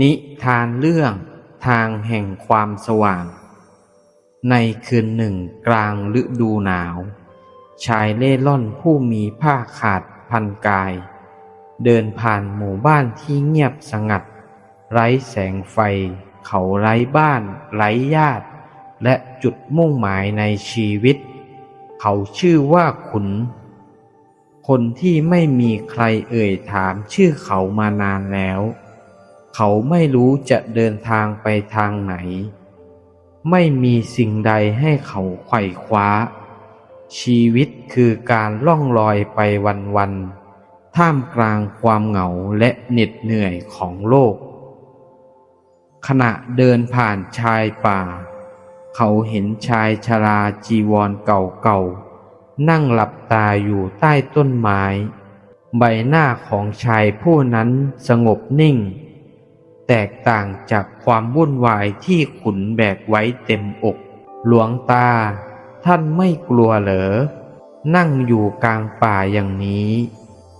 นิทานเรื่องทางแห่งความสว่าง ในคืนหนึ่งกลางฤดูหนาว ชายเล่ร่อนผู้มีผ้าขาดพันกาย เดินผ่านหมู่บ้านที่เงียบสงัด ไร้แสงไฟ เขาไร้บ้าน ไร้ญาติ และจุดมุ่งหมายในชีวิต เขาชื่อว่าขุน คนที่ไม่มีใครเอ่ยถามชื่อเขามานานแล้ว เขาไม่รู้จะเดินทางไปทางไหน ไม่มีสิ่งใดให้เขาไขว่คว้า ชีวิตคือการล่องลอยไปวันๆท่ามกลางความเหงาและเหน็ดเหนื่อยของโลก ขณะเดินผ่านชายป่า เขาเห็นชายชราจีวรเก่าๆ นั่งหลับตาอยู่ใต้ต้นไม้ ใบหน้าของชายผู้นั้นสงบนิ่ง แตกต่างจากความวุ่นวายที่ขุนแบกไว้เต็มอก หลวงตา ท่านไม่กลัวเหรอ นั่งอยู่กลางป่าอย่างนี้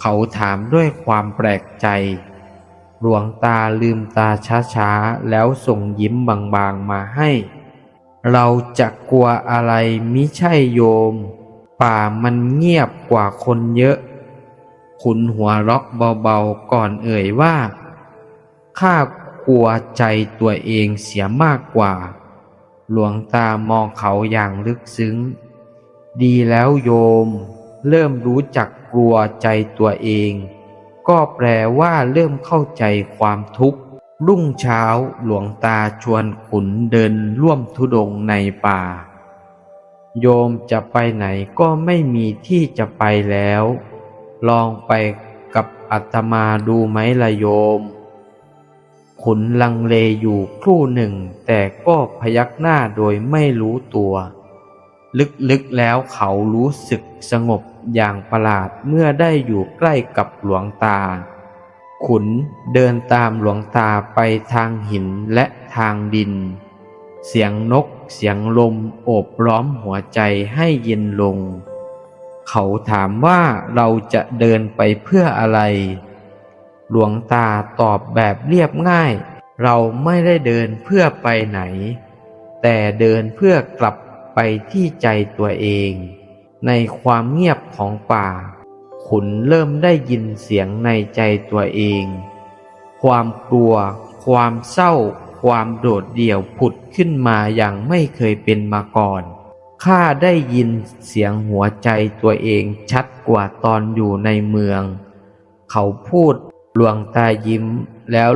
เขาถามด้วยความแปลกใจ หลวงตาลืมตาช้าๆ แล้วส่งยิ้มบางๆมาให้ เราจะกลัวอะไรมิใช่โยม ป่ามันเงียบกว่าคนเยอะ ขุนหัวเรักเบาๆก่อนเอ่ยว่า ข้ากลัวใจตัวเองเสียมากกว่า หลวงตามองเขาอย่างลึกซึ้ง ดีแล้วโยม เริ่มรู้จักกลัวใจตัวเอง ก็แปลว่าเริ่มเข้าใจความทุกข์ รุ่งเช้าหลวงตาชวนขุนเดินร่วมธุดงในป่า โยมจะไปไหนก็ไม่มีที่จะไปแล้ว ลองไปกับอาตมาดูไหมละโยม ขุนลังเลอยู่ครู่หนึ่ง แต่ก็พยักหน้าโดยไม่รู้ตัว ลึกๆแล้วเขารู้สึกสงบอย่างประหลาดเมื่อได้อยู่ใกล้กับหลวงตา ขุนเดินตามหลวงตาไปทางหินและทางดิน เสียงนกเสียงลมโอบล้อมหัวใจให้เย็นลง เขาถามว่าเราจะเดินไปเพื่ออะไร หลวงตาตอบแบบเรียบง่าย เราไม่ได้เดินเพื่อไปไหน แต่เดินเพื่อกลับไปที่ใจตัวเอง ในความเงียบของป่า ขุนเริ่มได้ยินเสียงในใจตัวเอง ความกลัว ความเศร้า ความโดดเดี่ยวผุดขึ้นมาอย่างไม่เคยเป็นมาก่อนข้าได้ยินเสียงหัวใจตัวเองชัดกว่าตอนอยู่ในเมือง เขาพูด ลวงตายิ้มแล้ว